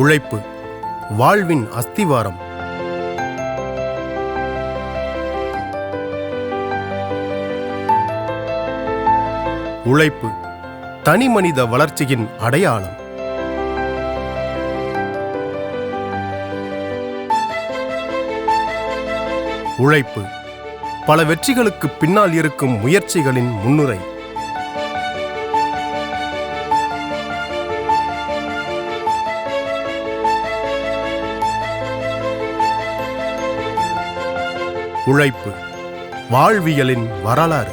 உழைப்பு வாழ்வின் அஸ்திவாரம். உழைப்பு தனிமனித வளர்ச்சியின் அடையாளம். உழைப்பு பல வெற்றிகளுக்கு பின்னால் இருக்கும் முயற்சிகளின் முன்னுரை. உழைப்பு வாழ்வியலின் வரலாறு.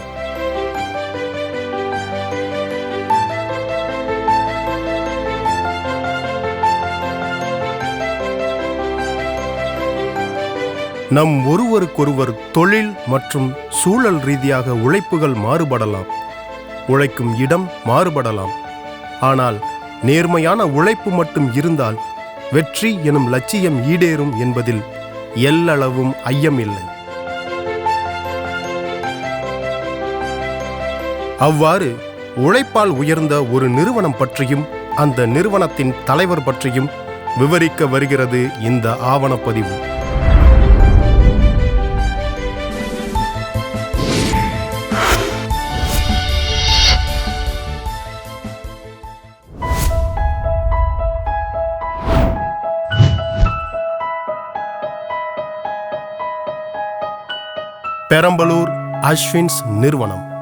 நம் ஒருவருக்கொருவர் தொழில் மற்றும் சூழல் ரீதியாக உழைப்புகள் மாறுபடலாம். உழைக்கும் இடம் மாறுபடலாம். ஆனால் நேர்மையான உழைப்பு மட்டும் இருந்தால் வெற்றி எனும் லட்சியம் ஈடேறும் என்பதில் எல்லளவும் ஐயமில்லை. அவ்வாறு உழைப்பால் உயர்ந்த ஒரு நிறுவனம் பற்றியும் அந்த நிறுவனத்தின் தலைவர் பற்றியும் விவரிக்க வருகிறது இந்த ஆவணப்பதிவு. பெரம்பலூர் அஸ்வின்ஸ் நிறுவனம்.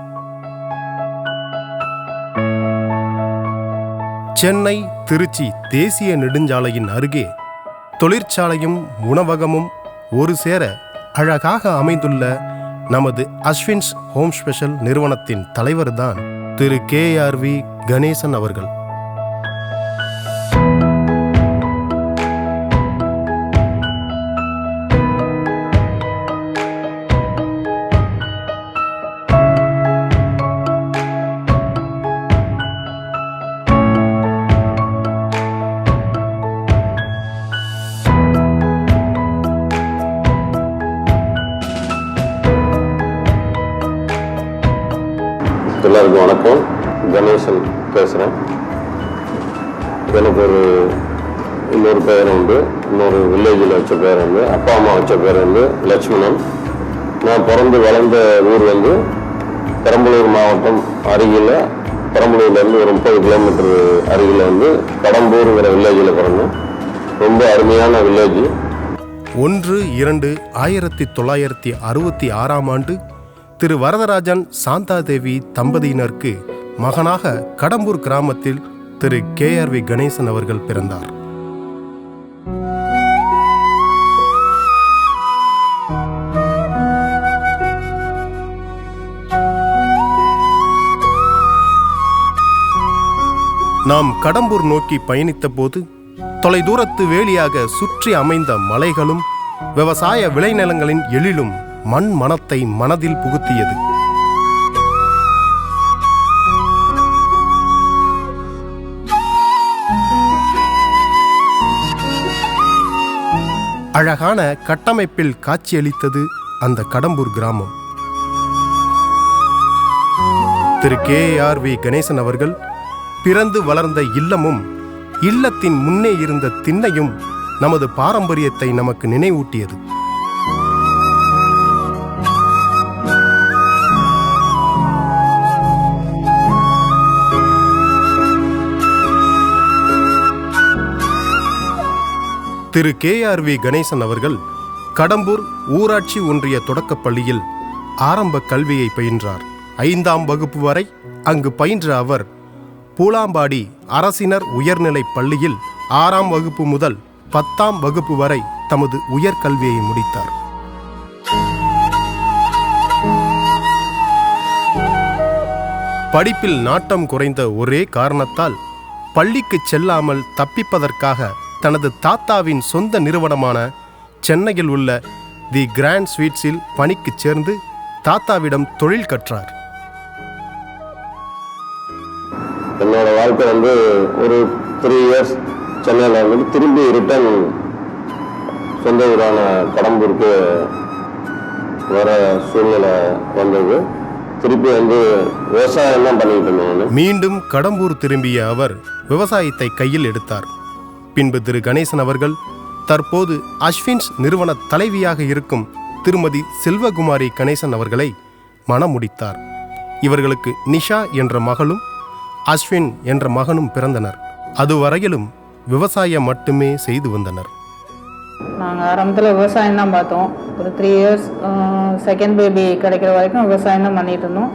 சென்னை திருச்சி தேசிய நெடுஞ்சாலையின் அருகே தொழிற்சாலையும் உணவகமும் ஒரு சேர அழகாக அமைந்துள்ள நமது அஸ்வின்ஸ் ஹோம் ஸ்பெஷல் நிறுவனத்தின் தலைவர்தான் Thiru K R V Ganesan அவர்கள். வச்ச பேர் வந்து அப்பா அம்மா வச்ச பேர் வந்து லட்சுமணன். நான் பிறந்து வளர்ந்த ஊர் வந்து பெரம்பலூர் மாவட்டம் அருகில். பெரம்பலூர்லேருந்து ஒரு முப்பது கிலோமீட்டர் அருகில் வந்து கடம்பூருங்கிற வில்லேஜில் பிறந்தேன். ரொம்ப அருமையான வில்லேஜ். ஒன்று இரண்டு ஆயிரத்தி தொள்ளாயிரத்தி அறுபத்தி ஆறாம் ஆண்டு திரு வரதராஜன் சாந்தாதேவி தம்பதியினருக்கு மகனாக கடம்பூர் கிராமத்தில் Thiru K R V Ganesan அவர்கள் பிறந்தார். நாம் கடம்பூர் நோக்கி பயணித்த போது தொலைதூரத்து வேலியாக சுற்றி அமைந்த மலைகளும் விவசாய விளைநிலங்களின் எழிலும் மண் மனத்தை மனதில் புகுத்தியது. அழகான கட்டமைப்பில் காட்சியளித்தது அந்த கடம்பூர் கிராமம். Thiru K R V Ganesan அவர்கள் பிறந்து வளர்ந்த இல்லமும் இல்லத்தின் முன்னே இருந்த திண்ணையும் நமது பாரம்பரியத்தை நமக்கு நினைவூட்டியது. Thiru K R V Ganesan அவர்கள் கடம்பூர் ஊராட்சி ஒன்றிய தொடக்கப் பள்ளியில் ஆரம்ப கல்வியை பயின்றார். ஐந்தாம் வகுப்பு வரை அங்கு பயின்ற அவர் பூலாம்பாடி அரசினர் உயர்நிலைப் பள்ளியில் ஆறாம் வகுப்பு முதல் பத்தாம் வகுப்பு வரை தமது உயர்கல்வியை முடித்தார். படிப்பில் நாட்டம் குறைந்த ஒரே காரணத்தால் பள்ளிக்கு செல்லாமல் தப்பிப்பதற்காக தனது தாத்தாவின் சொந்த நிறுவனமான சென்னையில் உள்ள தி கிராண்ட் ஸ்வீட்ஸில் பணிக்கு சேர்ந்து தாத்தாவிடம் தொழில் கற்றார். என்னோட வாழ்க்கை வந்து ஒரு த்ரீ இயர்ஸ் சென்னையில் இருந்துட்டு திரும்பி ரிட்டர்ன் சொந்த ஊரான கடம்பூருக்கு வர சூழ்நிலை வந்தது. திருப்பி வந்து விவசாயம் தான் பண்ணிட்டு இருந்தேன் மீண்டும் கடம்பூர் திரும்பிய அவர் விவசாயத்தை கையில் எடுத்தார். பின்பு திரு கணேசன் அவர்கள் தற்போது அஸ்வின்ஸ் நிறுவன தலைவியாக இருக்கும் திருமதி செல்வகுமாரி கணேசன் அவர்களை மணமுடித்தார். இவர்களுக்கு நிஷா என்ற மகளும் அஸ்வின் என்ற மகனும் பிறந்தனர். அதுவரையிலும் விவசாயம் மட்டுமே செய்து வந்தனர். நாங்கள் ஆரம்பத்தில் விவசாயம் தான் பார்த்தோம். ஒரு த்ரீ இயர்ஸ் செகண்ட் பேபி கிடைக்கிற வரைக்கும் விவசாயம் தான் பண்ணிட்டு இருந்தோம்.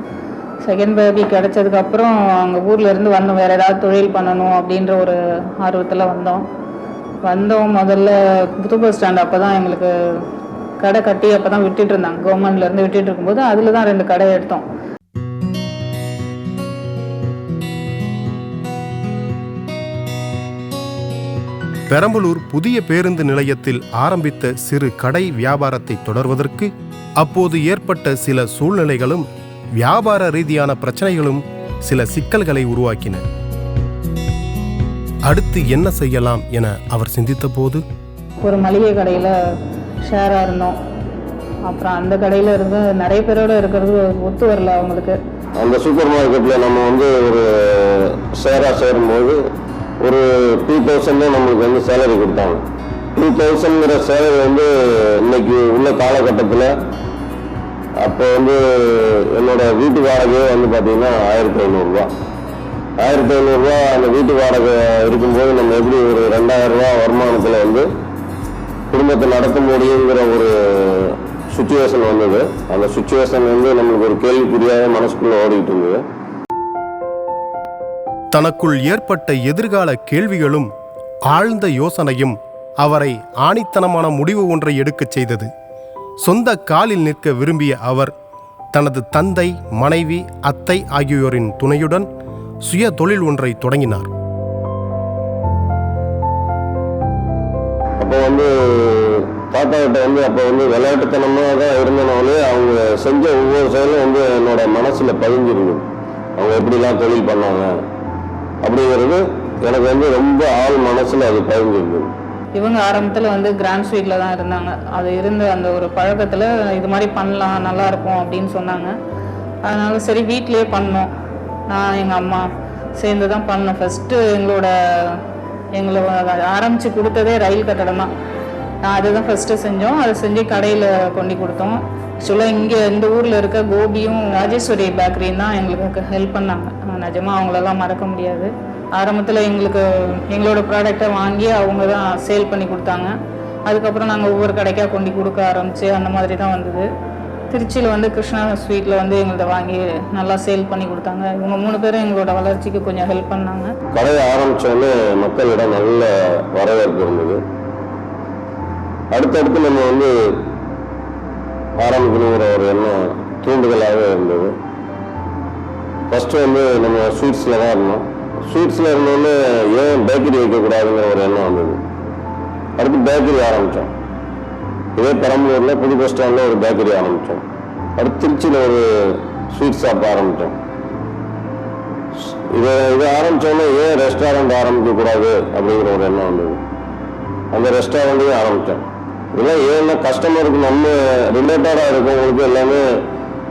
செகண்ட் பேபி கிடைச்சதுக்கப்புறம் அங்கே ஊரில் இருந்து வந்தோம் வேறு ஏதாவது தொழில் பண்ணணும் அப்படின்ற ஒரு ஆர்வத்தில் வந்தோம். வந்தோம் முதல்ல புது பஸ் ஸ்டாண்ட் அப்போ தான் எங்களுக்கு கடை கட்டி அப்போ தான் விட்டுட்டு இருந்தாங்க. கவர்மெண்ட்லேருந்து விட்டுட்டு இருக்கும்போது அதில் தான் ரெண்டு கடை எடுத்தோம். பெரம்பலூர் புதிய பேருந்து நிலையத்தில் ஆரம்பித்த சிறு கடை வியாபாரத்தை தொடர்வதற்கு அப்போது ஏற்பட்ட சில சூழ்நிலைகளும் வியாபார ரீதியான பிரச்சனைகளும் சில சிக்கல்களை உருவாக்கின. அடுத்து என்ன செய்யலாம் என அவர் சிந்தித்தபோது? ஒரு மளிகை கடையில் ஷேராக இருந்தோம். அப்புறம் அந்த கடையில் இருந்து நிறைய பேரோட இருக்கிறது ஒத்து வரல அவங்களுக்கு. அந்த சூப்பர் மார்க்கெட்டில் நம்ம வந்து ஒரு ஷேராக சேரும்போது ஒரு டூ தௌசண்ட் நம்மளுக்கு வந்து சேலரி கொடுத்தாங்க. டூ தௌசண்ட்ங்கிற சேலரி வந்து இன்னைக்கு உள்ள காலகட்டத்தில் அப்போ வந்து என்னோட வீட்டு வாடகையே வந்து பார்த்தீங்கன்னா ஆயிரத்தி ஐநூறுரூவா ஆயிரத்தி ஐநூறுரூவா அந்த வீட்டு வாடகை இருக்கும்போது நம்ம எப்படி ஒரு ரெண்டாயிரரூவா வருமானத்தில் வந்து குடும்பத்தை நடத்த முடியுங்கிற ஒரு சுச்சுவேஷன் வந்தது. அந்த சுச்சுவேஷன் வந்து நம்மளுக்கு ஒரு கேள்விக்குறியாக மனசுக்குள்ளே ஓடிக்கிட்டு இருந்தது. தனக்குள் ஏற்பட்ட எதிர்கால கேள்விகளும் ஆழ்ந்த யோசனையும் அவரை ஆணித்தனமான முடிவு ஒன்றை எடுக்கச் செய்தது. சொந்த காலில் நிற்க விரும்பிய அவர் தனது தந்தை மனைவி அத்தை ஆகியோரின் துணையுடன் சுய தொழில் ஒன்றை தொடங்கினார். அப்போ வந்து தாத்தா கிட்ட வந்து அப்போ வந்து விளையாட்டுத்தனமாக தான் இருந்தனாலே அவங்க செஞ்ச ஒவ்வொரு செயலும் வந்து என்னோட மனசில் பதிஞ்சிருந்தது அவங்க எப்படிலாம் தொழில் பண்ணாங்க அப்படிங்கிறது எனக்கு வந்து ரொம்ப ஆள் மனசில் அது பதிஞ்சிருந்தது. இவங்க ஆரம்பத்தில் வந்து கிராண்ட் ஸ்வீட்டில் தான் இருந்தாங்க. அது இருந்த அந்த ஒரு பழக்கத்தில் இது மாதிரி பண்ணலாம் நல்லா இருக்கும் அப்படின்னு சொன்னாங்க. அதனால சரி வீட்டிலே பண்ணோம். நான் எங்கள் அம்மா சேர்ந்து தான் பண்ணோம். ஃபஸ்ட்டு எங்களோட எங்களை ஆரம்பித்து கொடுத்ததே ரயில் கட்டடம் தான். நான் அதுதான் ஃபஸ்ட்டு செஞ்சோம். அதை செஞ்சு கடையில் கொண்டு கொடுத்தோம். ஆக்சுவலாக இங்கே இந்த ஊரில் இருக்க கோபியும் ராஜேஸ்வரி பேக்கரியும் தான் எங்களுக்கு ஹெல்ப் பண்ணாங்க. நிஜமாக அவங்களெல்லாம் மறக்க முடியாது. ஆரம்பத்தில் எங்களுக்கு எங்களோட ப்ராடக்டை வாங்கி அவங்க தான் சேல் பண்ணி கொடுத்தாங்க. அதுக்கப்புறம் நாங்கள் ஒவ்வொரு கடைக்காக கொண்டு கொடுக்க ஆரம்பித்து அந்த மாதிரி தான் வந்தது. திருச்சியில் வந்து கிருஷ்ணா ஸ்வீட்டில் வந்து எங்கள்கிட்ட வாங்கி நல்லா சேல் பண்ணி கொடுத்தாங்க. இவங்க மூணு பேரும் எங்களோட வளர்ச்சிக்கு கொஞ்சம் ஹெல்ப் பண்ணாங்க. கடையை ஆரம்பித்தோடனே மக்களிடம் நல்ல வரவேற்பு இருந்தது. அடுத்தடுத்து நம்ம வந்து ஆரம்பிக்கணுங்கிற ஒரு எண்ணம் தூண்டுதலாகவே இருந்தது. ஃபஸ்ட்டு வந்து நம்ம ஸ்வீட்ஸில் தான் இருந்தோம். ஸ்வீட்ஸில் இருந்தோடனே ஏன் பேக்கரி வைக்கக்கூடாதுங்கிற ஒரு எண்ணம் வந்தது. அடுத்து பேக்கரி ஆரம்பித்தோம் இதே பெரம்பலூரில் புது பஸ் ஸ்டாண்டில் ஒரு பேக்கரி ஆரம்பித்தோம் அடுத்து திருச்சியில் ஒரு ஸ்வீட் ஷாப் ஆரம்பித்தோம் இதை இதை ஆரம்பித்தோன்னே ஏன் ரெஸ்டாரண்ட் ஆரம்பிக்கக்கூடாது அப்படிங்கிற ஒரு எண்ணம் வந்தது. அந்த ரெஸ்டாரண்ட்டையும் ஆரம்பித்தோம் இதெல்லாம் ஏன்னா கஸ்டமருக்கு நம்ம ரிலேட்டடாக இருக்கவங்களுக்கு எல்லாமே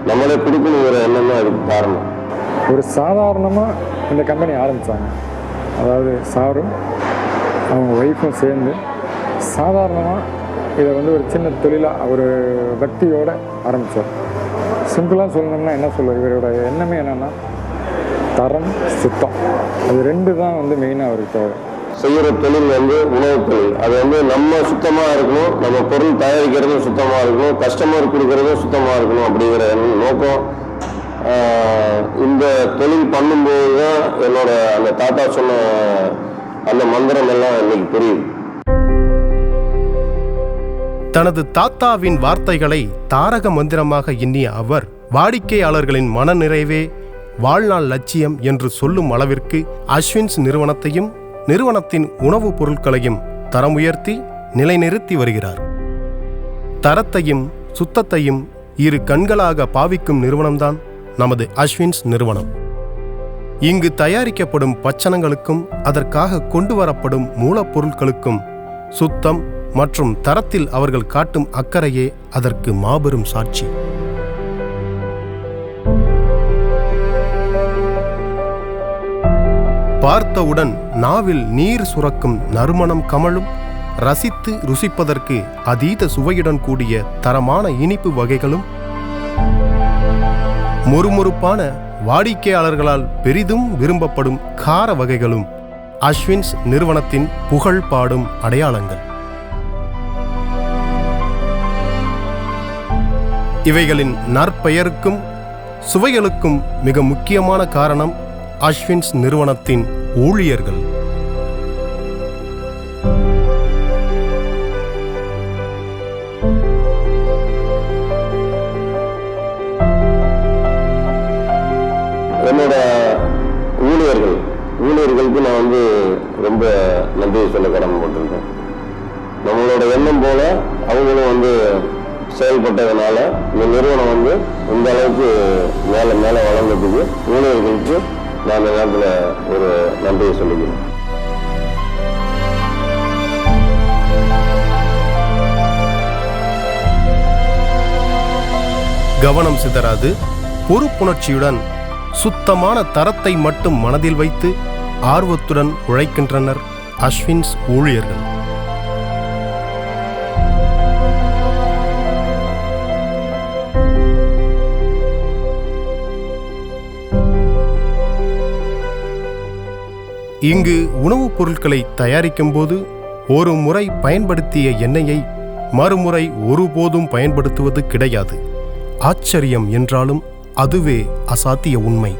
நம்மளே கொடுக்கணுங்கிற எண்ணம் தான் அதுக்கு காரணம். ஒரு சாதாரணமாக இந்த கம்பெனி ஆரம்பித்தாங்க அதாவது சாரும் அவங்க ஒய்ஃபும் சேர்ந்து சாதாரணமாக இதை வந்து ஒரு சின்ன தொழிலாக ஒரு பக்தியோடு ஆரம்பித்தார் சிம்பிளாக சொல்லணும்னா என்ன சொல்லுவார் இவரோட எண்ணமே என்னென்னா தரம் சுத்தம். அது ரெண்டு தான் வந்து மெயினாக அவருக்கு தேவை. செய்கிற தொழில் வந்து உணவு தொழில். அது வந்து நம்ம சுத்தமாக இருக்கணும் நம்ம பொருள் தயாரிக்கிறதும் சுத்தமாக இருக்கணும் கஸ்டமர் கொடுக்கறதும் சுத்தமாக இருக்கணும் அப்படிங்கிற நோக்கம் இந்த தொழில் பண்ணும்போது தான் என்னோட அந்த தாத்தா சொன்ன அந்த மந்திரம் எல்லாம் இன்னைக்கு புரியுது தனது தாத்தாவின் வார்த்தைகளை தாரக மந்திரமாக எண்ணிய அவர் வாடிக்கையாளர்களின் மனநிறைவே வாழ்நாள் லட்சியம் என்று சொல்லும் அளவிற்கு அஸ்வின்ஸ் நிறுவனத்தையும் நிறுவனத்தின் உணவுப் பொருட்களையும் தரம் உயர்த்தி நிலைநிறுத்தி வருகிறார். தரத்தையும் சுத்தத்தையும் இரு கண்களாக பாவிக்கும் நிறுவனம்தான். நமது அஸ்வின்ஸ் நிறுவனம். இங்கு தயாரிக்கப்படும் பச்சனங்களுக்கும் அதற்காக கொண்டு வரப்படும் மூலப்பொருட்களுக்கும் சுத்தம் மற்றும் தரத்தில் அவர்கள் காட்டும் அக்கறையே அதற்கு மாபெரும் சாட்சி. பார்த்தவுடன் நாவில் நீர் சுரக்கும் நறுமணம் கமழும் ரசித்து ருசிப்பதற்கு அதீத சுவையுடன் கூடிய தரமான இனிப்பு வகைகளும் முறுமுறுப்பான வாடிக்கையாளர்களால் பெரிதும் விரும்பப்படும் கார வகைகளும் அஸ்வின்ஸ் நிறுவனத்தின் புகழ் பாடும் அடையாளங்கள். இவைகளின் நற்பெயருக்கும் சுவைகளுக்கும் மிக முக்கியமான காரணம் அஸ்வின்ஸ் நிறுவனத்தின் ஊழியர்கள். செயல்பட்டதுனால இந்த நிறுவனம் வந்து இந்த அளவுக்கு மேலே மேலே வளர்ந்ததுக்கு ஊழியர்களுக்கு நான் இந்த நேரத்தில் ஒரு நன்றியை சொல்லிக்கிறேன். கவனம் சிதறாது. பொறுப்புணர்ச்சியுடன் சுத்தமான தரத்தை மட்டும் மனதில் வைத்து ஆர்வத்துடன் உழைக்கின்றனர் அஸ்வின்ஸ் ஊழியர்கள். இங்கு உணவுப் பொருட்களை தயாரிக்கும் போது ஒரு முறை பயன்படுத்திய எண்ணெயை மறுமுறை ஒருபோதும் பயன்படுத்துவது கிடையாது. ஆச்சரியம் என்றாலும் அதுவே அசாத்திய உண்மை.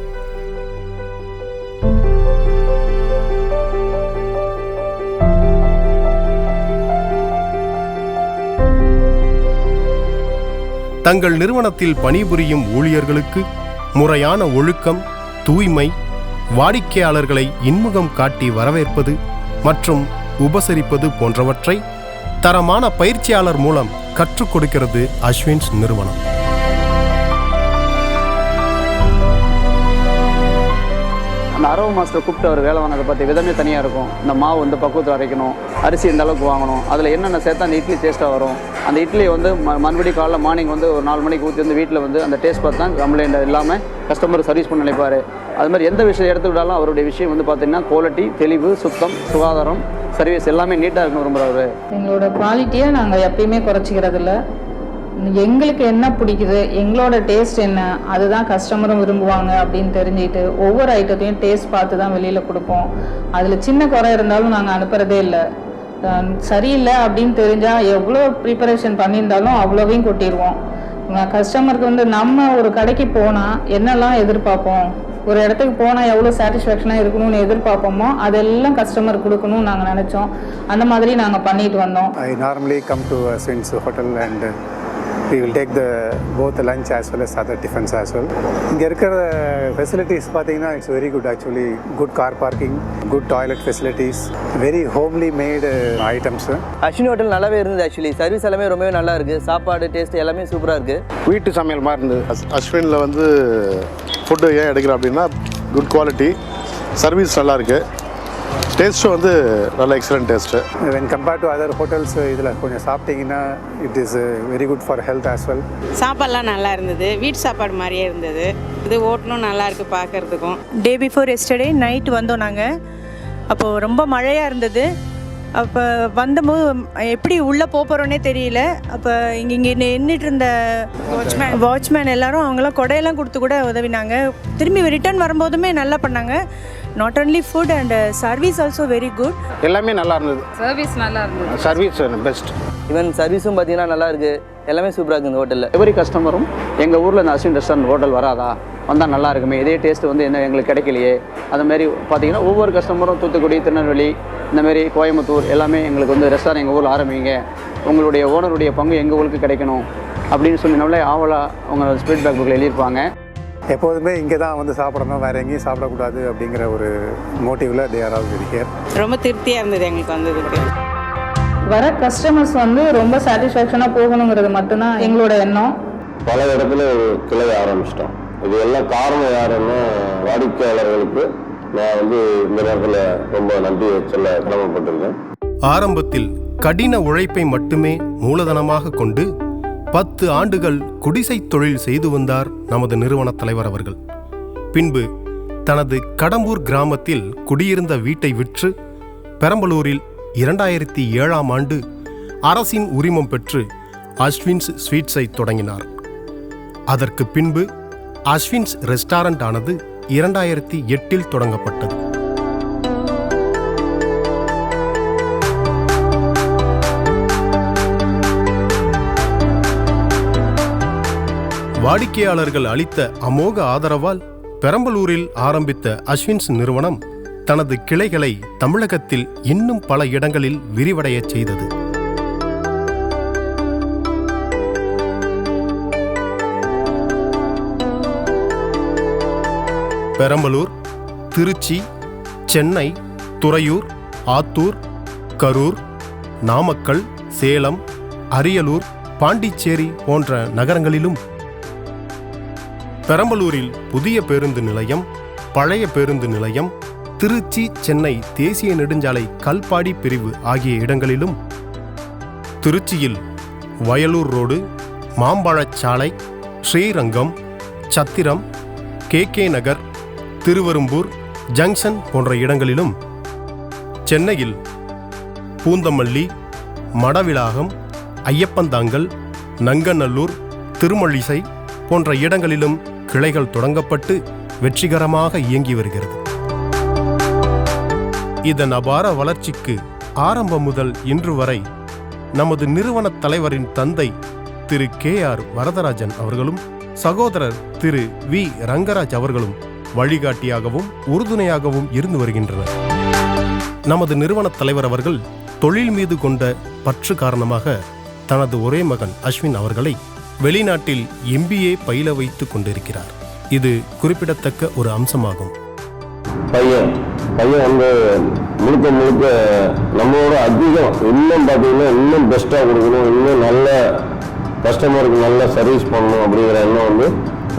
தங்கள் நிறுவனத்தில் பணிபுரியும் ஊழியர்களுக்கு முறையான ஒழுக்கம் தூய்மை வாடிக்கையாளர்களை இன்முகம் காட்டி வரவேற்பது மற்றும் உபசரிப்பது போன்றவற்றை தரமான பயிற்சியாளர் மூலம் கற்றுக் கொடுக்கிறது அஸ்வின்ஸ் நிறுவனம். அந்த அரவு மாஸ்டர் கூப்பிட்டு அவர் வேலை வாங்கினதை பற்றி விதமே தனியாக இருக்கும். இந்த மாவு வந்து பக்குவத்தில் அரைக்கணும் அரிசி இந்த அளவுக்கு வாங்கணும் அதில் என்னென்ன சேர்த்தா அந்த இட்லி டேஸ்ட்டாக வரும்? அந்த இட்லியை வந்து ம மறுபடியும் காலைல மார்னிங் வந்து ஒரு நாலு மணிக்கு ஊற்றி வந்து வீட்டில் வந்து அந்த டேஸ்ட் பார்த்து தான் கம்ப்ளைண்ட் இல்லாமல் கஸ்டமர் சர்வீஸ் பண்ண நினைப்பார். அது மாதிரி எந்த விஷயம் எடுத்துக்கிட்டாலும் அவருடைய விஷயம் வந்து பார்த்திங்கன்னா குவாலிட்டி தெளிவு சுத்தம் சுகாதாரம் சர்வீஸ் எல்லாமே நீட்டாக இருக்கணும் விரும்புகிறாரு எங்களோட குவாலிட்டியை நாங்கள் எப்பயுமே குறைச்சிக்கிறதில்ல. எங்களுக்கு என்ன பிடிக்குது எங்களோட டேஸ்ட் என்ன அதுதான் கஸ்டமரும் விரும்புவாங்க அப்படின்னு தெரிஞ்சுக்கிட்டு ஒவ்வொரு ஐட்டத்தையும் டேஸ்ட் பார்த்து தான் வெளியில் கொடுப்போம். அதில் சின்ன குறை இருந்தாலும் நாங்கள் அனுப்புகிறதே இல்லை. சரியில்லை அப்படின்னு தெரிஞ்சால் எவ்வளோ ப்ரிப்பரேஷன் பண்ணியிருந்தாலும் அவ்வளோவையும் கொட்டிடுவோம் கஸ்டமருக்கு வந்து நம்ம ஒரு கடைக்கு போனால் என்னெல்லாம் எதிர்பார்ப்போம்? ஒரு இடத்துக்கு போனால் எவ்வளோ சாட்டிஸ்ஃபேக்ஷனாக இருக்கணும்னு எதிர்பார்ப்போமோ அதெல்லாம் கஸ்டமர் கொடுக்கணும்னு நாங்கள் நினச்சோம். அந்த மாதிரி நாங்கள் பண்ணிட்டு வந்தோம். I normally come to a Swins will take the both the lunch as well as other tiffins as well. இங்கே இருக்கிற ஃபெசிலிட்டிஸ் பார்த்தீங்கன்னா it's very good actually good car parking good toilet facilities very homely made items Ashwini hotel நல்லாவே இருந்தது actually service எல்லாமே ரொம்பவே நல்லா இருக்கு. சாப்பாடு டேஸ்ட் எல்லாமே சூப்பராக இருக்கு. வீட்டு சமையல் மாதிரி இருந்தது. அஸ் அஸ்வினில் வந்து ஃபுட்டு ஏன் எடுக்கிறோம் அப்படின்னா குட் குவாலிட்டி சர்வீஸ் நல்லா இருக்கு. டேஸ்ட்டும் வந்து நல்ல excellent taste when compared to other hotels இதில் கொஞ்சம் சாப்பிட்டீங்கன்னா it is very good for health as well சாப்பாடுலாம் நல்லா இருந்தது. வீட்டு சாப்பாடு மாதிரியே இருந்தது. இது ஓட்டணும் நல்லா இருக்கு பார்க்கறதுக்கும் டே பிஃபோர் எஸ்டர்டே நைட் வந்தோம் நாங்கள் அப்போது ரொம்ப மழையாக இருந்தது. அப்போ வந்தபோது எப்படி உள்ளே போகிறோன்னே தெரியல. அப்போ இங்கே இங்கே நின்றுட்டு இருந்த வாட்ச்மேன் வாட்ச்மேன் எல்லாரும் அவங்களாம் கொடையெல்லாம் கொடுத்து கூட உதவினாங்க. திரும்பி ரிட்டர்ன் வரும்போதுமே நல்லா பண்ணாங்க. Not only food and service also very good எல்லாமே நல்லா இருந்தது. சர்வீஸ் நல்லா இருந்தது. சர்வீஸ் பெஸ்ட் ஈவன் சர்வீஸும் பார்த்தீங்கன்னா நல்லா இருக்கு. எல்லாமே சூப்பராக இருக்கு இந்த ஹோட்டலில் எவரி கஸ்டமரும் எங்கள் ஊரில் இந்த அஸ்வின் ரெஸ்டாரண்ட் ஹோட்டல் வராதா? வந்தால் நல்லா இருக்குமே. இதே டேஸ்ட் வந்து என்ன எங்களுக்கு கிடைக்கலையே. அது மாதிரி பார்த்தீங்கன்னா ஒவ்வொரு கஸ்டமரும் தூத்துக்குடி திருநெல்வேலி இந்த மாதிரி கோயம்புத்தூர் எல்லாமே எங்களுக்கு வந்து ரெஸ்டாரண்ட் எங்கள் ஊரில் ஆரம்பிங்க. உங்களுடைய ஓனருடைய பங்கு எங்கள் ஊருக்கு கிடைக்கணும் அப்படின்னு சொன்னீங்கனாலே ஆவலாக அவங்க ஸ்பீட் பேக் புக்கில் எழுதியிருப்பாங்க. எப்போதுமே இங்கே தான் வந்து சாப்பிடணும் வேறு எங்கேயும் சாப்பிடக்கூடாது அப்படிங்கிற ஒரு மோட்டிவில் they are all very here ரொம்ப திருப்தியாக இருந்தது எங்களுக்கு வந்ததுக்கு. வர கஸ்டமர்ஸ் வந்து ரொம்ப சாட்டிஸ்ஃபேக்ஷனாக போகணுங்கிறது மட்டும்தான் எங்களோட எண்ணம். பல இடத்துல ஒரு கிளை ஆரம்பிச்சிட்டோம். இது எல்லாம் காரணம் யாருன்னா வாடிக்கையாளர்களுக்கு நான் வந்து இந்த நேரத்தில் ரொம்ப நன்றி சொல்ல கடமைப்பட்டிருக்கேன் ஆரம்பத்தில் கடின உழைப்பை மட்டுமே மூலதனமாக கொண்டு பத்து ஆண்டுகள் குடிசைத் தொழில் செய்து வந்தார் நமது நிறுவன தலைவர் அவர்கள். பின்பு தனது கடம்பூர் கிராமத்தில் குடியிருந்த வீட்டை விற்று பெரம்பலூரில் இரண்டாயிரத்தி ஏழாம் ஆண்டு அரசின் உரிமம் பெற்று அஸ்வின்ஸ் ஸ்வீட்ஸை தொடங்கினார். அதற்கு பின்பு அஸ்வின்ஸ் ரெஸ்டாரண்ட் ஆனது இரண்டாயிரத்தி எட்டில் தொடங்கப்பட்டது. வாடிக்கையாளர்கள் அளித்த அமோக ஆதரவால் பெரம்பலூரில் ஆரம்பித்த அஸ்வின்ஸ் நிறுவனம் தனது கிளைகளை தமிழகத்தில் இன்னும் பல இடங்களில் விரிவடையச் செய்தது. பெரம்பலூர் திருச்சி சென்னை துறையூர் ஆத்தூர் கரூர் நாமக்கல் சேலம் அரியலூர் பாண்டிச்சேரி போன்ற நகரங்களிலும் பெரம்பலூரில் புதிய பேருந்து நிலையம் பழைய பேருந்து நிலையம் திருச்சி சென்னை தேசிய நெடுஞ்சாலை கல்பாடி பிரிவு ஆகிய இடங்களிலும் திருச்சியில் Vayalur road Mambazhachalai Srirangam Chathiram K K Nagar Thiruverumbur junction போன்ற இடங்களிலும் சென்னையில் பூந்தமல்லி மடவிலாகம் ஐயப்பந்தாங்கல் நங்கநல்லூர் திருமழிசை போன்ற இடங்களிலும் கிளைகள் தொடங்கப்பட்டு வெற்றிகரமாக இயங்கி வருகிறது. இதன் அபார வளர்ச்சிக்கு ஆரம்பம் முதல் இன்று வரை நமது நிறுவனத் தலைவரின் தந்தை திரு கே ஆர் வரதராஜன் அவர்களும் சகோதரர் திரு வி. ரங்கராஜ் அவர்களும் வழிகாட்டியாகவும் உறுதுணையாகவும் இருந்து வருகின்றனர். நமது நிறுவனத் தலைவர் அவர்கள் தொழில் மீது கொண்ட பற்று காரணமாக தனது ஒரே மகன் அஸ்வின் அவர்களை வெளிநாட்டில் எம்பிஏ பயில வைத்து கொண்டிருக்கிறார். இது குறிப்பிடத்தக்க ஒரு அம்சமாகும். பையன் பையன் வந்து முழுக்க முழுக்க நம்மளோட அதிகம் இன்னும் பார்த்தீங்கன்னா இன்னும் பெஸ்ட்டாக கொடுக்கணும் இன்னும் நல்ல கஸ்டமருக்கு நல்ல சர்வீஸ் பண்ணணும் அப்படிங்கிற எண்ணம் வந்து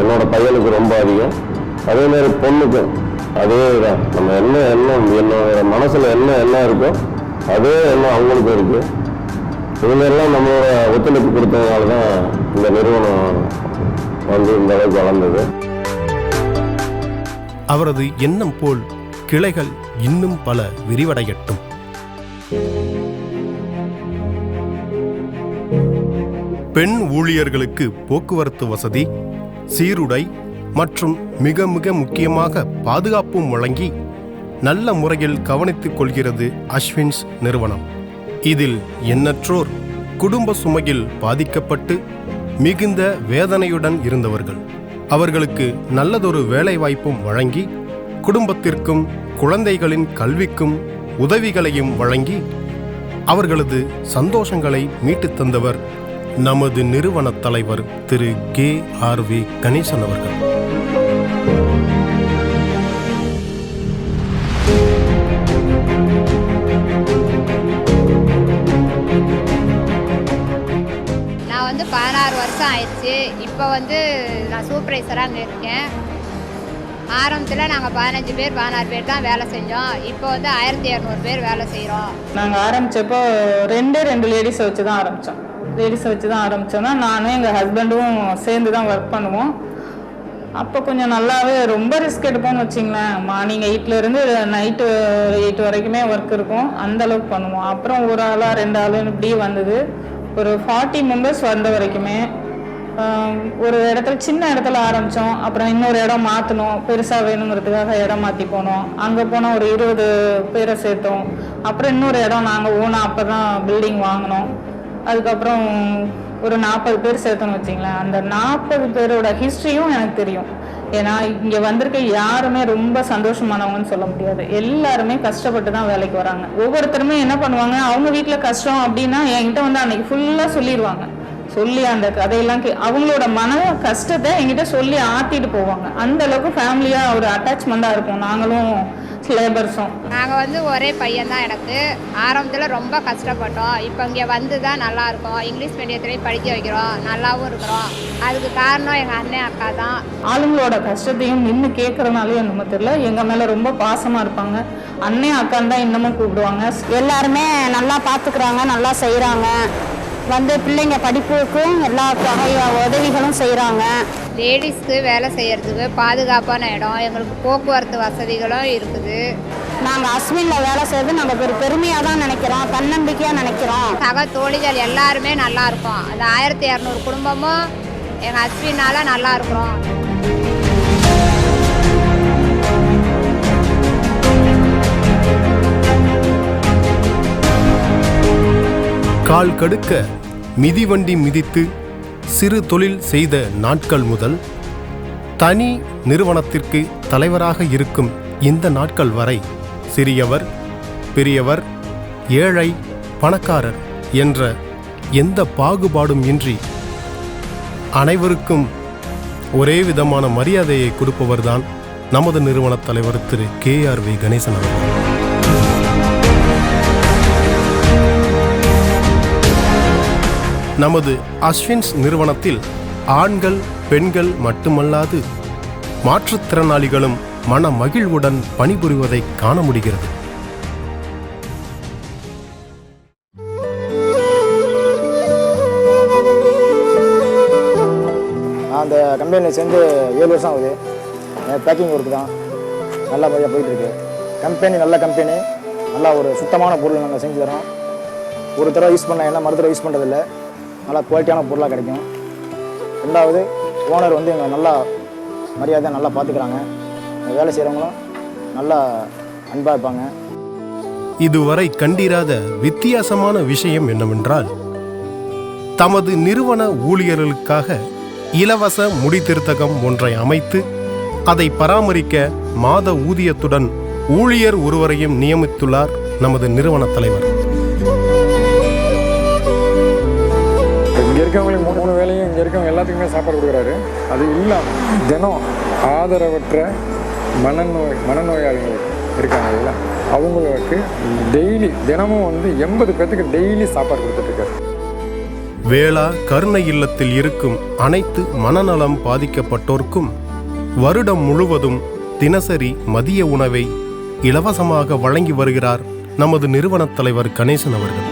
என்னோட பையனுக்கு ரொம்ப அதிகம். அதே மாதிரி பொண்ணுக்கும் அதே தான். நம்ம என்ன எண்ணம் என்னோட மனசில் என்ன எண்ணம் இருக்கோ அதே எண்ணம் அவங்களுக்கும் இருக்குது இவங்கெல்லாம் நம்மளோட ஒத்துழைப்பு கொடுத்ததுனால தான் இந்த நிறுவனம் வந்து இந்த அளவுக்கு வளர்ந்தது. அவரது எண்ணம் போல் கிளைகள் இன்னும் பல விரிவடையட்டும். பெண் ஊழியர்களுக்கு போக்குவரத்து வசதி சீருடை மற்றும் மிக மிக முக்கியமாக பாதுகாப்பும் வழங்கி நல்ல முறையில் கவனித்துக் கொள்கிறது அஸ்வின்ஸ் நிறுவனம். இதில் எண்ணற்றோர் குடும்ப சுமையில் பாதிக்கப்பட்டு மிகுந்த வேதனையுடன் இருந்தவர்கள். அவர்களுக்கு நல்லதொரு வேலைவாய்ப்பும் வழங்கி குடும்பத்திற்கும் குழந்தைகளின் கல்விக்கும் உதவிகளையும் வழங்கி அவர்களது சந்தோஷங்களை மீட்டுத் தந்தவர் நமது நிறுவனத் தலைவர் Thiru K R V Ganesan அவர்கள். வந்து பதினாறு வருஷம் ஆயிடுச்சு. இப்போ வந்து நான் சூப்பர்வைசராக அங்கே இருக்கேன். ஆரம்பத்தில் நாங்கள் பதினஞ்சு பேர் பதினாறு பேர் தான் வேலை செஞ்சோம். இப்போ வந்து ஆயிரத்தி இரநூறு பேர் வேலை செய்கிறோம் நாங்கள் ஆரம்பிச்சப்போ ரெண்டே ரெண்டு லேடிஸை வச்சு தான் ஆரம்பித்தோம் லேடிஸை வச்சு தான் ஆரம்பித்தோம்னா நானும் எங்கள் ஹஸ்பண்டும் சேர்ந்து தான் ஒர்க் பண்ணுவோம். அப்போ கொஞ்சம் நல்லாவே ரொம்ப ரிஸ்க் எடுப்போம்னு வச்சிங்களேன். மார்னிங் எயிட்லேருந்து நைட்டு எயிட் வரைக்குமே ஒர்க் இருக்கும். அந்தளவுக்கு பண்ணுவோம். அப்புறம் ஒரு ஆளாக ரெண்டு ஆளுன்னு இப்படி வந்தது. ஒரு ஃபார்ட்டி மெம்பர்ஸ் வந்த வரைக்குமே ஒரு இடத்துல சின்ன இடத்துல ஆரம்பித்தோம் அப்புறம் இன்னொரு இடம் மாற்றணும் பெருசாக வேணுங்கிறதுக்காக இடம் மாற்றி போனோம். அங்கே போனால் ஒரு இருபது பேரை சேர்த்தோம். அப்புறம் இன்னொரு இடம் நாங்கள் ஓனாக அப்போ தான் பில்டிங் வாங்கினோம். அதுக்கப்புறம் ஒரு நாற்பது பேர் சேர்த்தோன்னு வச்சிங்களேன் அந்த நாற்பது பேரோட ஹிஸ்ட்ரியும் எனக்கு தெரியும். ஏன்னா இங்கே வந்திருக்க யாருமே ரொம்ப சந்தோஷமானவங்கன்னு சொல்ல முடியாது. எல்லாருமே கஷ்டப்பட்டு தான் வேலைக்கு வராங்க. ஒவ்வொருத்தருமே என்ன பண்ணுவாங்க? அவங்க வீட்டில் கஷ்டம் அப்படின்னா என்கிட்ட வந்து அன்னைக்கு ஃபுல்லாக சொல்லிடுவாங்க சொல்லி அந்த கதையெல்லாம் கே அவங்களோட மன கஷ்டத்தை என்கிட்ட சொல்லி ஆற்றிட்டு போவாங்க. அந்த அளவுக்கு ஃபேமிலியாக ஒரு அட்டாச்மெண்ட்டாக இருப்போம் நாங்களும் லேபர்ஸும் நாங்கள் வந்து ஒரே பையன் தான் எனக்கு. ஆரம்பத்தில் ரொம்ப கஷ்டப்பட்டோம். இப்போ இங்கே வந்து தான் நல்லா இருக்கோம் இங்கிலீஷ் மீடியத்துலேயும் படிக்க வைக்கிறோம். நல்லாவும் இருக்கிறோம். அதுக்கு காரணம் எங்கள் அண்ணன் அக்கா தான். ஆளுங்களோட கஷ்டத்தையும் நின்று கேட்கறனாலே என்னமோ தெரியல. எங்கள் மேலே ரொம்ப பாசமாக இருப்பாங்க. அண்ணன் அக்கான்னு தான் இன்னமும் கூப்பிடுவாங்க. எல்லாருமே நல்லா பார்த்துக்குறாங்க நல்லா செய்கிறாங்க வந்து பிள்ளைங்க படிப்புக்கும் எல்லா வகை உதவிகளும் செய்கிறாங்க லேடிஸ்க்கு வேலை செய்யறதுக்கு பாதுகாப்பான இடம் எங்களுக்கு போக்குவரத்து வசதிகளும் இருக்குது. நாங்கள் அஸ்வினில் வேலை செய்யறது நாங்கள் ஒரு பெருமையாக தான் நினைக்கிறோம் தன்னம்பிக்கையாக நினைக்கிறோம். சக தோழிகள் எல்லாருமே நல்லா இருக்கும். அந்த ஆயிரத்தி இரநூறு குடும்பமும் எங்கள் ஹஸ்பின்னால நல்லா இருக்கிறோம். கால் கடுக்க மிதிவண்டி மிதித்து சிறு தொழில் செய்த நாட்கள் முதல் தனி நிறுவனத்திற்கு தலைவராக இருக்கும் இந்த நாட்கள் வரை சிறியவர் பெரியவர் ஏழை பணக்காரர் என்ற எந்த பாகுபாடும் இன்றி அனைவருக்கும் ஒரே விதமான மரியாதையை கொடுப்பவர்தான் நமது நிறுவனத் தலைவர் Thiru K R V Ganesan அவர்கள். நமது அஸ்வின்ஸ் நிறுவனத்தில் ஆண்கள் பெண்கள் மட்டுமல்லாது மாற்றுத்திறனாளிகளும் மன மகிழ்வுடன் பணிபுரிவதை காண முடிகிறது. அந்த கம்பெனியில் சேர்ந்து ஏழு வருஷம் ஆகுது. பேக்கிங் ஒர்க் தான். நல்ல முறையாக போயிட்டுருக்கு. கம்பெனி நல்ல கம்பெனி நல்லா ஒரு சுத்தமான பொருள் நாங்கள் செஞ்சு தரோம். ஒரு தடவை யூஸ் பண்ண என்ன மறுதடவை யூஸ் பண்ணுறதில்ல நல்லா குவாலிட்டியான பொருளாக கிடைக்கும். ரெண்டாவது ஓனர் வந்து எங்களை நல்லா மரியாதையாக நல்லா பார்த்துக்கிறாங்க வேலை செய்கிறவங்களும் நல்லா அன்பாக இருப்பாங்க. இதுவரை கண்டிராத வித்தியாசமான விஷயம் என்னவென்றால் தமது நிறுவன ஊழியர்களுக்காக இலவச முடித்திருத்தகம் ஒன்றை அமைத்து அதை பராமரிக்க மாத ஊதியத்துடன் ஊழியர் ஒருவரையும் நியமித்துள்ளார் நமது நிறுவன தலைவர். இருக்கவங்களுக்கு மூணு மூணு வேலையும் இங்கே இருக்கவங்க எல்லாத்துக்குமே சாப்பாடு கொடுக்குறாரு. அது இல்லாமல் தினம் ஆதரவற்ற மனநோய் மனநோயாளிகள் இருக்காங்க இல்லை அவங்களுக்கு டெய்லி தினமும் வந்து எண்பது பேர்த்துக்கு டெய்லி சாப்பாடு கொடுத்துட்ருக்காரு. வேளா கருணை இல்லத்தில் இருக்கும் அனைத்து மனநலம் பாதிக்கப்பட்டோர்க்கும் வருடம் முழுவதும் தினசரி மதிய உணவை இலவசமாக வழங்கி வருகிறார் நமது நிறுவனத் தலைவர் கணேசன் அவர்கள்.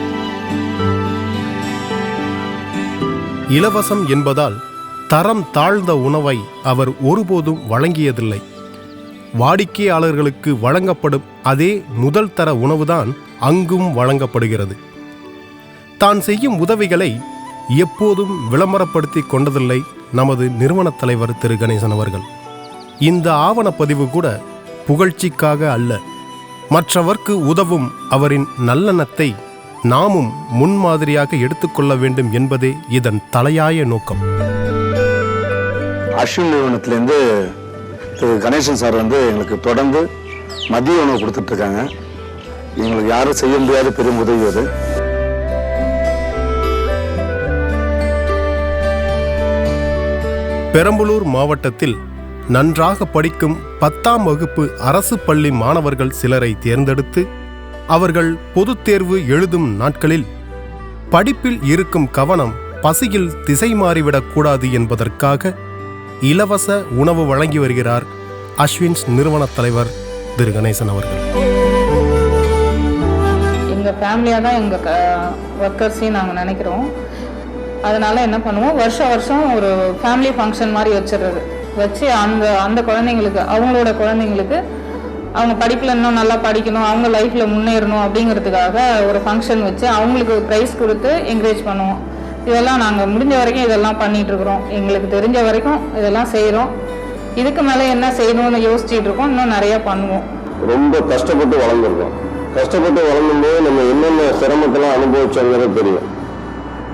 இலவசம் என்பதால் தரம் தாழ்ந்த உணவை அவர் ஒருபோதும் வழங்கியதில்லை. வாடிக்கையாளர்களுக்கு வழங்கப்படும் அதே முதல் தர உணவுதான் அங்கும் வழங்கப்படுகிறது. தான் செய்யும் உதவிகளை எப்போதும் விளம்பரப்படுத்தி கொண்டதில்லை நமது நிறுவனத் தலைவர் திரு. கணேசன் அவர்கள். இந்த ஆவணப்பதிவு கூட புகழ்ச்சிக்காக அல்ல. மற்றவர்க்கு உதவும் அவரின் நல்லெண்ணத்தை நாமும் முன்மாதிரியாக எடுத்துக்கொள்ள வேண்டும் என்பதே இதன் தலையாய நோக்கம். அஸ்வின் நிறுவனத்திலேருந்து திரு. கணேசன் சார் வந்து எங்களுக்கு தொடர்ந்து மதிய உணவு கொடுத்துட்ருக்காங்க. எங்களுக்கு யாரும் செய்ய முடியாத பெரும் உதவி அது. பெரம்பலூர் மாவட்டத்தில் நன்றாக படிக்கும் பத்தாம் வகுப்பு அரசு பள்ளி மாணவர்கள் சிலரை தேர்ந்தெடுத்து அவர்கள் பொதுத் தேர்வு எழுதும் நாட்களில் படிப்பில் இருக்கும் கவனம் பசியில் திசை மாறிவிடக் கூடாது என்பதற்காக இலவச உணவு வழங்கி வருகிறார் அஸ்வின்ஸ் நிறுவன தலைவர் திரு கணேசன் அவர்கள் எங்கள் ஃபேமிலியாக தான் எங்கள் க ஒர்க்கர்ஸையும் நாங்கள் நினைக்கிறோம். அதனால என்ன பண்ணுவோம்? வருஷம் வருஷம் ஒரு ஃபேமிலி ஃபங்க்ஷன் மாதிரி வச்சிடுறது வச்சு அந்த அந்த குழந்தைங்களுக்கு அவங்களோட குழந்தைங்களுக்கு அவங்க படிப்பில் இன்னும் நல்லா படிக்கணும் அவங்க லைஃப்பில் முன்னேறணும் அப்படிங்கிறதுக்காக ஒரு ஃபங்க்ஷன் வச்சு அவங்களுக்கு ப்ரைஸ் கொடுத்து என்கரேஜ் பண்ணுவோம். இதெல்லாம் நாங்கள் முடிஞ்ச வரைக்கும் இதெல்லாம் பண்ணிகிட்ருக்குறோம் எங்களுக்கு தெரிஞ்ச வரைக்கும் இதெல்லாம் செய்கிறோம் இதுக்கு மேலே என்ன செய்யணும்னு யோசிச்சுட்டு இருக்கோம். இன்னும் நிறையா பண்ணுவோம். ரொம்ப கஷ்டப்பட்டு வளர்ந்துருக்கோம். கஷ்டப்பட்டு வளர்ந்தும்போது நம்ம என்னென்ன சிரமத்தெல்லாம் அனுபவிச்சோங்கிறது தெரியும்.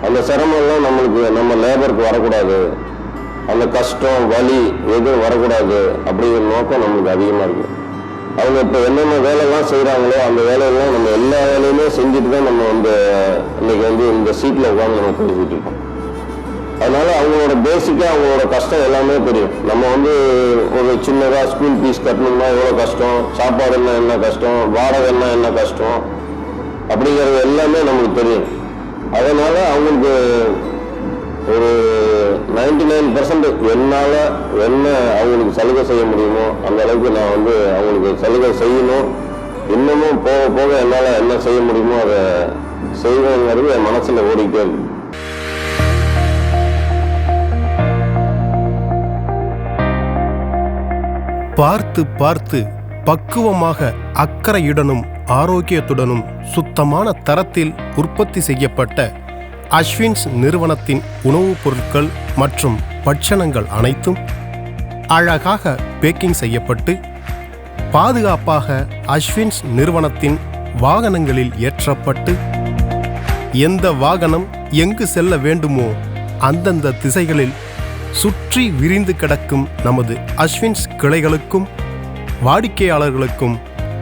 அந்த சிரமம்லாம் நம்மளுக்கு நம்ம லேபருக்கு வரக்கூடாது. அந்த கஷ்டம் வலி எதுவும் வரக்கூடாது அப்படிங்கிற நோக்கம் நம்மளுக்கு அதிகமாக இருக்குது அவங்க இப்போ என்னென்ன வேலைலாம் செய்கிறாங்களோ அந்த வேலையெல்லாம் நம்ம எல்லா வேலையுமே செஞ்சுட்டு தான் நம்ம வந்து இன்னைக்கு வந்து இந்த சீட்டில் உட்காந்து நம்ம பேசிட்டு இருக்கோம். அதனால அவங்களோட பேசிக்காக அவங்களோட கஷ்டம் எல்லாமே தெரியும். நம்ம வந்து ஒரு சின்னதாக ஸ்கூல் ஃபீஸ் கட்டணும்னா எவ்வளோ கஷ்டம்? சாப்பாடுன்னா என்ன கஷ்டம்? வாடகைன்னா என்ன கஷ்டம்? அப்படிங்கிறது எல்லாமே நமக்கு தெரியும். அதனால அவங்களுக்கு ஒரு நைன்டி நைன் பர்சன்ட் என்னால் என்ன அவங்களுக்கு சலுகை செய்ய முடியுமோ அந்த அளவுக்கு நான் வந்து அவங்களுக்கு சலுகை செய்யணும். இன்னமும் போக போக என்னால் என்ன செய்ய முடியுமோ அதை செய்வேங்கிறது என் மனசில் ஓடிக்கிட்டே பார்த்து பார்த்து பக்குவமாக அக்கறையுடனும் ஆரோக்கியத்துடனும் சுத்தமான தரத்தில் உற்பத்தி செய்யப்பட்ட அஸ்வின்ஸ் நிறுவனத்தின் உணவுப் பொருட்கள் மற்றும் பட்சணங்கள் அனைத்தும் அழகாக பேக்கிங் செய்யப்பட்டு பாதுகாப்பாக அஸ்வின்ஸ் நிறுவனத்தின் வாகனங்களில் ஏற்றப்பட்டு எந்த வாகனம் எங்கு செல்ல வேண்டுமோ அந்தந்த திசைகளில் சுற்றி விரிந்து கிடக்கும் நமது அஸ்வின்ஸ் கிளைகளுக்கும் வாடிக்கையாளர்களுக்கும்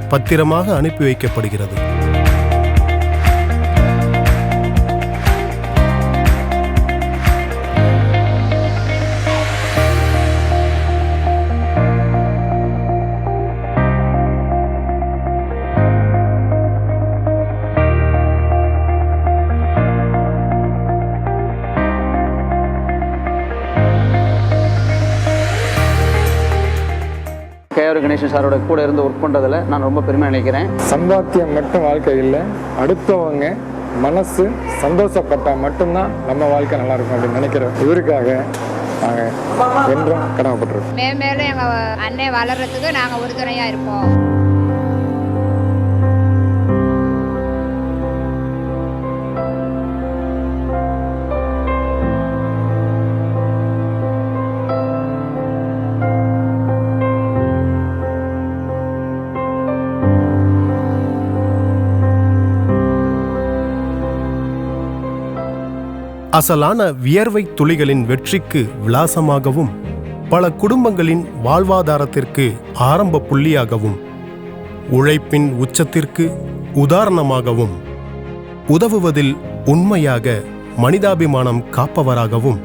பத்திரமாக அனுப்பி வைக்கப்படுகிறது. சாரோட கூட இருந்து ஒர்க் பண்ணுறதுல நான் ரொம்ப பெருமை நினைக்கிறேன். சம்பாத்தியம் மட்டும் வாழ்க்கை இல்லை அடுத்தவங்க மனசு சந்தோஷப்பட்டால் மட்டும்தான் நம்ம வாழ்க்கை நல்லா இருக்கும் அப்படின்னு நினைக்கிற இவருக்காக நாங்கள் என்றும் கடமைப்பட்டிருக்கோம். மேலும் எங்கள் அன்னை வளர்றதுக்கு நாங்கள் உறுதுணையாக இருப்போம். அசலான வியர்வை துளிகளின் வெற்றிக்கு விலாசமாகவும் பல குடும்பங்களின் வாழ்வாதாரத்திற்கு ஆரம்ப புள்ளியாகவும் உழைப்பின் உச்சத்திற்கு உதாரணமாகவும் உதவுவதில் உண்மையாக மனிதாபிமானம் காப்பவராகவும்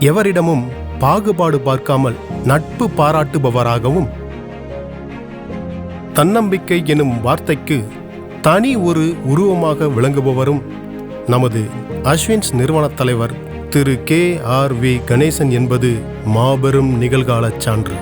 எவரிடமும் பாகுபாடு பார்க்காமல் நட்பு பாராட்டுபவராகவும் தன்னம்பிக்கை எனும் வார்த்தைக்கு தனி ஒரு உருவமாக விளங்குபவரும் நமது அஸ்வின்ஸ் நிறுவனத் தலைவர் Thiru K R V Ganesan என்பது மாபெரும் நிகழ்காலச் சான்று.